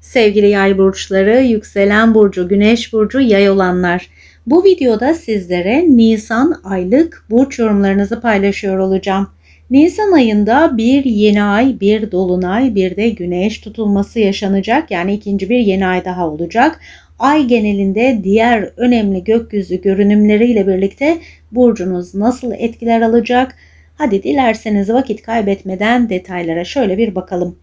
Sevgili yay burçları, yükselen burcu, güneş burcu, yay olanlar. Bu videoda sizlere Nisan aylık burç yorumlarınızı paylaşıyor olacağım. Nisan ayında bir yeni ay, bir dolunay, bir de güneş tutulması yaşanacak. Yani ikinci bir yeni ay daha olacak. Ay genelinde diğer önemli gökyüzü görünümleriyle birlikte burcunuz nasıl etkiler alacak? Hadi dilerseniz vakit kaybetmeden detaylara şöyle bir bakalım.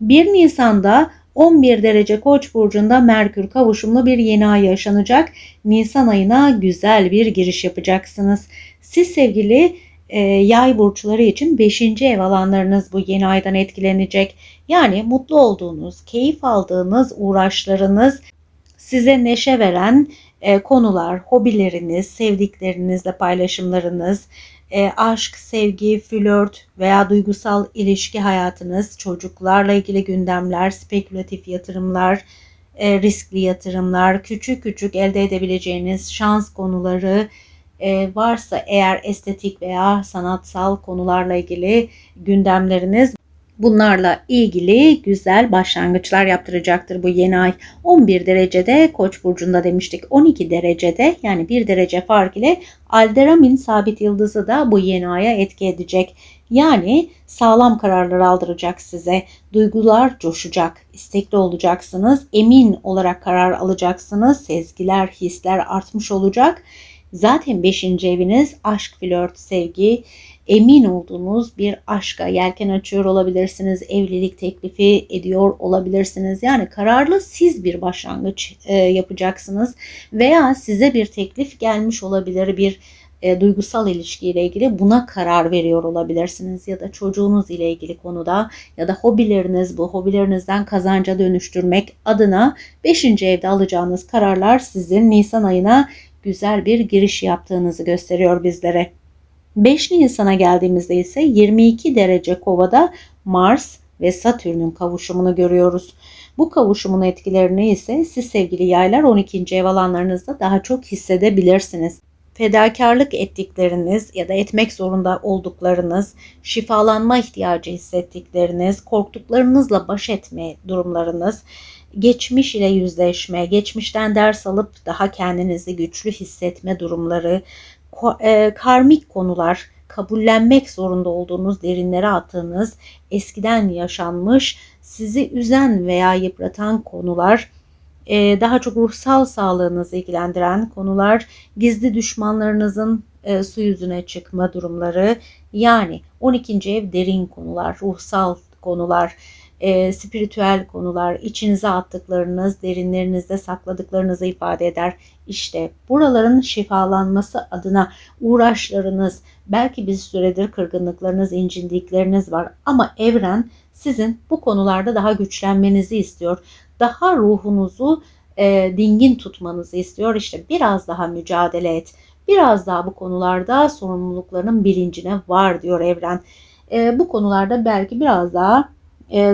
1 Nisan'da 11 derece Koç burcunda Merkür kavuşumlu bir yeni ay yaşanacak. Nisan ayına güzel bir giriş yapacaksınız. Siz sevgili e, yay burçları için 5. ev alanlarınız bu yeni aydan etkilenecek. Yani mutlu olduğunuz, keyif aldığınız uğraşlarınız, size neşe veren e, konular, hobileriniz, sevdiklerinizle paylaşımlarınız, e, aşk, sevgi, flört veya duygusal ilişki hayatınız, çocuklarla ilgili gündemler, spekülatif yatırımlar, e, riskli yatırımlar, küçük küçük elde edebileceğiniz şans konuları, e, varsa eğer estetik veya sanatsal konularla ilgili gündemleriniz Bunlarla ilgili güzel başlangıçlar yaptıracaktır bu yeni ay. 11 derecede Koç burcunda demiştik. 12 derecede yani 1 derece fark ile Alderamin sabit yıldızı da bu yeni aya etki edecek. Yani sağlam kararlar aldıracak size. Duygular coşacak. istekli olacaksınız. Emin olarak karar alacaksınız. Sezgiler, hisler artmış olacak. Zaten 5. eviniz aşk, flört, sevgi, emin olduğunuz bir aşka yelken açıyor olabilirsiniz. Evlilik teklifi ediyor olabilirsiniz. Yani kararlı siz bir başlangıç e, yapacaksınız veya size bir teklif gelmiş olabilir bir e, duygusal ilişkiyle ilgili buna karar veriyor olabilirsiniz ya da çocuğunuz ile ilgili konuda ya da hobileriniz bu hobilerinizden kazanca dönüştürmek adına 5. evde alacağınız kararlar sizin Nisan ayına güzel bir giriş yaptığınızı gösteriyor bizlere. 5 Nisan'a geldiğimizde ise 22 derece kovada Mars ve Satürn'ün kavuşumunu görüyoruz. Bu kavuşumun etkilerini ise siz sevgili yaylar 12. ev alanlarınızda daha çok hissedebilirsiniz. Fedakarlık ettikleriniz ya da etmek zorunda olduklarınız, şifalanma ihtiyacı hissettikleriniz, korktuklarınızla baş etme durumlarınız, geçmiş ile yüzleşme, geçmişten ders alıp daha kendinizi güçlü hissetme durumları, e, karmik konular, kabullenmek zorunda olduğunuz, derinlere attığınız, eskiden yaşanmış, sizi üzen veya yıpratan konular, e, daha çok ruhsal sağlığınızı ilgilendiren konular, gizli düşmanlarınızın e, su yüzüne çıkma durumları, yani 12. ev derin konular, ruhsal konular, e, spiritüel konular, içinize attıklarınız, derinlerinizde sakladıklarınızı ifade eder. İşte buraların şifalanması adına uğraşlarınız, belki bir süredir kırgınlıklarınız, incindikleriniz var ama evren sizin bu konularda daha güçlenmenizi istiyor. Daha ruhunuzu e, dingin tutmanızı istiyor. İşte biraz daha mücadele et. Biraz daha bu konularda sorumluluklarının bilincine var diyor evren. E, bu konularda belki biraz daha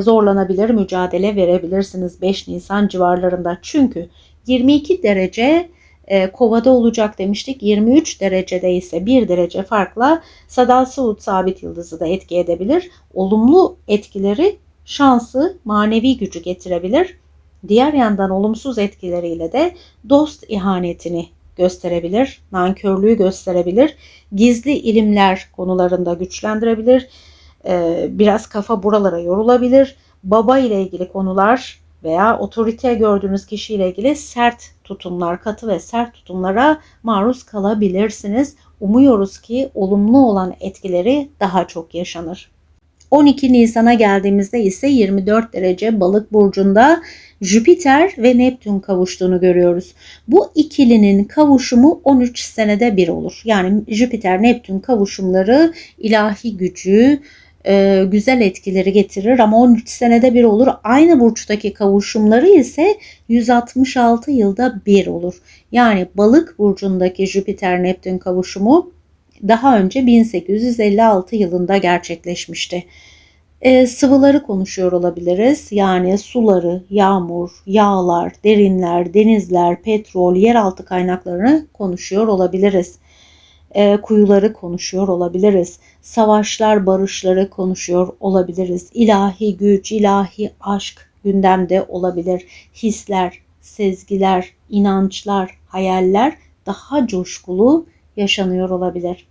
zorlanabilir, mücadele verebilirsiniz 5 Nisan civarlarında. Çünkü 22 derece e, kovada olacak demiştik. 23 derecede ise 1 derece farkla Sadal Suud sabit yıldızı da etki edebilir. Olumlu etkileri şansı, manevi gücü getirebilir. Diğer yandan olumsuz etkileriyle de dost ihanetini gösterebilir, nankörlüğü gösterebilir, gizli ilimler konularında güçlendirebilir ee, biraz kafa buralara yorulabilir. Baba ile ilgili konular veya otorite gördüğünüz kişiyle ilgili sert tutumlar, katı ve sert tutumlara maruz kalabilirsiniz. Umuyoruz ki olumlu olan etkileri daha çok yaşanır. 12 Nisan'a geldiğimizde ise 24 derece balık burcunda Jüpiter ve Neptün kavuştuğunu görüyoruz. Bu ikilinin kavuşumu 13 senede bir olur. Yani Jüpiter Neptün kavuşumları ilahi gücü, e, güzel etkileri getirir ama 13 senede bir olur. Aynı burçtaki kavuşumları ise 166 yılda bir olur. Yani balık burcundaki Jüpiter Neptün kavuşumu daha önce 1856 yılında gerçekleşmişti. E, sıvıları konuşuyor olabiliriz. Yani suları, yağmur, yağlar, derinler, denizler, petrol, yeraltı kaynaklarını konuşuyor olabiliriz e, kuyuları konuşuyor olabiliriz. Savaşlar, barışları konuşuyor olabiliriz. İlahi güç, ilahi aşk, gündemde olabilir. Hisler, sezgiler, inançlar, hayaller daha coşkulu yaşanıyor olabilir.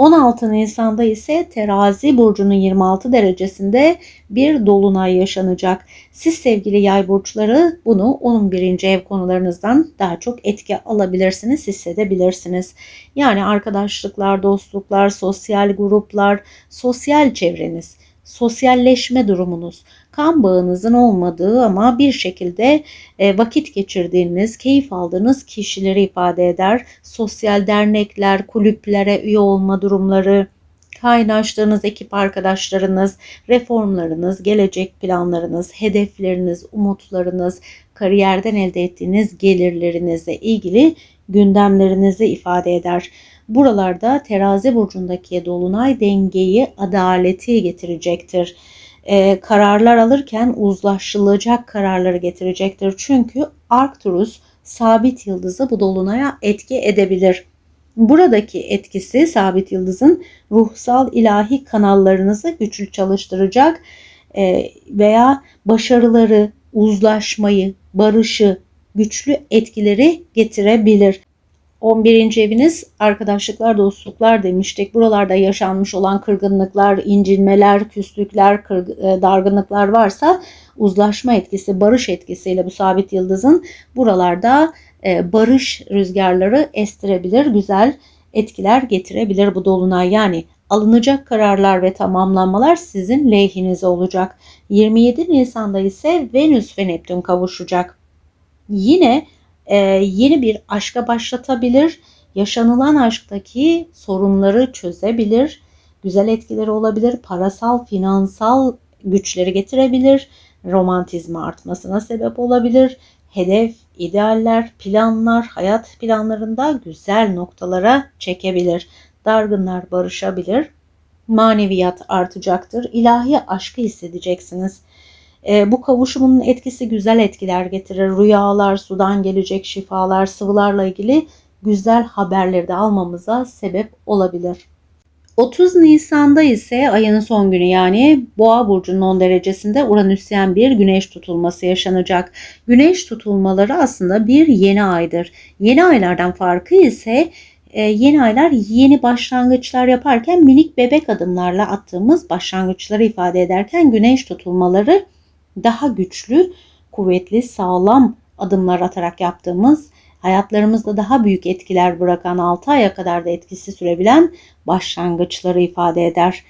16 Nisan'da ise terazi burcunun 26 derecesinde bir dolunay yaşanacak. Siz sevgili yay burçları bunu 11. ev konularınızdan daha çok etki alabilirsiniz, hissedebilirsiniz. Yani arkadaşlıklar, dostluklar, sosyal gruplar, sosyal çevreniz, sosyalleşme durumunuz, kan bağınızın olmadığı ama bir şekilde e, vakit geçirdiğiniz, keyif aldığınız kişileri ifade eder. Sosyal dernekler, kulüplere üye olma durumları, kaynaştığınız ekip arkadaşlarınız, reformlarınız, gelecek planlarınız, hedefleriniz, umutlarınız, kariyerden elde ettiğiniz gelirlerinizle ilgili gündemlerinizi ifade eder. Buralarda terazi burcundaki dolunay dengeyi, adaleti getirecektir. Ee, kararlar alırken uzlaşılacak kararları getirecektir. Çünkü Arcturus sabit yıldızı bu dolunaya etki edebilir. Buradaki etkisi sabit yıldızın ruhsal ilahi kanallarınızı güçlü çalıştıracak e, veya başarıları, uzlaşmayı, barışı, güçlü etkileri getirebilir. 11. eviniz arkadaşlıklar, dostluklar demiştik. Buralarda yaşanmış olan kırgınlıklar, incinmeler, küslükler, kırg- dargınlıklar varsa uzlaşma etkisi, barış etkisiyle bu sabit yıldızın buralarda e, barış rüzgarları estirebilir, güzel etkiler getirebilir bu dolunay. Yani alınacak kararlar ve tamamlanmalar sizin lehinize olacak. 27 Nisan'da ise Venüs ve Neptün kavuşacak. Yine e, yeni bir aşka başlatabilir. Yaşanılan aşktaki sorunları çözebilir. Güzel etkileri olabilir. Parasal, finansal güçleri getirebilir. Romantizmi artmasına sebep olabilir. Hedef, idealler, planlar, hayat planlarında güzel noktalara çekebilir. Dargınlar barışabilir. Maneviyat artacaktır. İlahi aşkı hissedeceksiniz. E, bu kavuşumun etkisi güzel etkiler getirir. Rüyalar, sudan gelecek şifalar, sıvılarla ilgili güzel haberleri de almamıza sebep olabilir. 30 Nisan'da ise ayın son günü yani Boğa burcunun 10 derecesinde Uranüsyen bir güneş tutulması yaşanacak. Güneş tutulmaları aslında bir yeni aydır. Yeni aylardan farkı ise e, yeni aylar yeni başlangıçlar yaparken minik bebek adımlarla attığımız başlangıçları ifade ederken güneş tutulmaları daha güçlü, kuvvetli, sağlam adımlar atarak yaptığımız hayatlarımızda daha büyük etkiler bırakan 6 aya kadar da etkisi sürebilen başlangıçları ifade eder.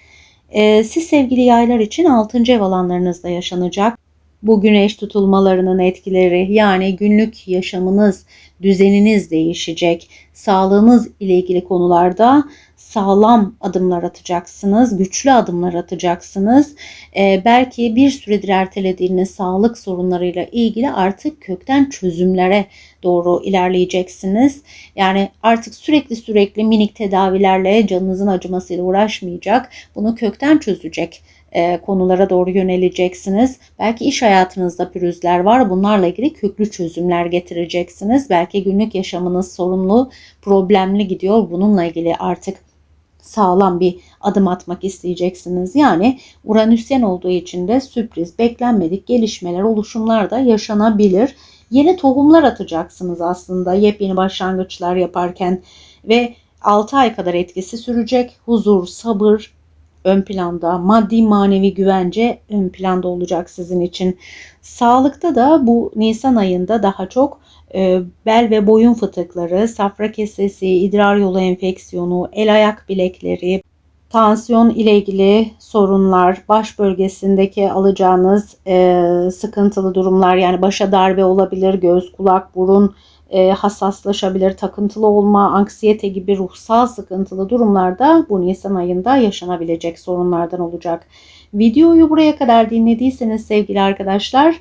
Ee, siz sevgili yaylar için 6. ev alanlarınızda yaşanacak bu güneş tutulmalarının etkileri yani günlük yaşamınız, düzeniniz değişecek. Sağlığınız ile ilgili konularda sağlam adımlar atacaksınız, güçlü adımlar atacaksınız. Ee, belki bir süredir ertelediğiniz sağlık sorunlarıyla ilgili artık kökten çözümlere doğru ilerleyeceksiniz. Yani artık sürekli sürekli minik tedavilerle canınızın acımasıyla uğraşmayacak. Bunu kökten çözecek e, konulara doğru yöneleceksiniz. Belki iş hayatınızda pürüzler var. Bunlarla ilgili köklü çözümler getireceksiniz. Belki günlük yaşamınız sorunlu, problemli gidiyor. Bununla ilgili artık sağlam bir adım atmak isteyeceksiniz. Yani Uranüsyen olduğu için de sürpriz, beklenmedik gelişmeler, oluşumlar da yaşanabilir. Yeni tohumlar atacaksınız aslında yepyeni başlangıçlar yaparken ve 6 ay kadar etkisi sürecek. Huzur, sabır, ön planda, maddi manevi güvence ön planda olacak sizin için. Sağlıkta da bu Nisan ayında daha çok bel ve boyun fıtıkları, safra kesesi, idrar yolu enfeksiyonu, el ayak bilekleri, tansiyon ile ilgili sorunlar, baş bölgesindeki alacağınız e, sıkıntılı durumlar yani başa darbe olabilir, göz, kulak, burun e, hassaslaşabilir, takıntılı olma, anksiyete gibi ruhsal sıkıntılı durumlarda bu Nisan ayında yaşanabilecek sorunlardan olacak. Videoyu buraya kadar dinlediyseniz sevgili arkadaşlar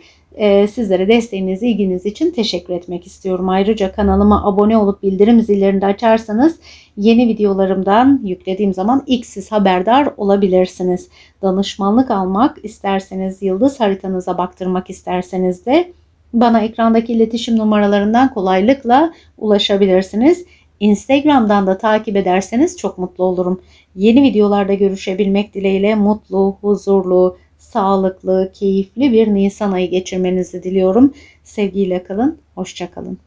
sizlere desteğiniz, ilginiz için teşekkür etmek istiyorum. Ayrıca kanalıma abone olup bildirim zillerini de açarsanız yeni videolarımdan yüklediğim zaman ilk siz haberdar olabilirsiniz. Danışmanlık almak isterseniz, yıldız haritanıza baktırmak isterseniz de bana ekrandaki iletişim numaralarından kolaylıkla ulaşabilirsiniz. Instagram'dan da takip ederseniz çok mutlu olurum. Yeni videolarda görüşebilmek dileğiyle mutlu, huzurlu, sağlıklı, keyifli bir Nisan ayı geçirmenizi diliyorum. Sevgiyle kalın, hoşça kalın.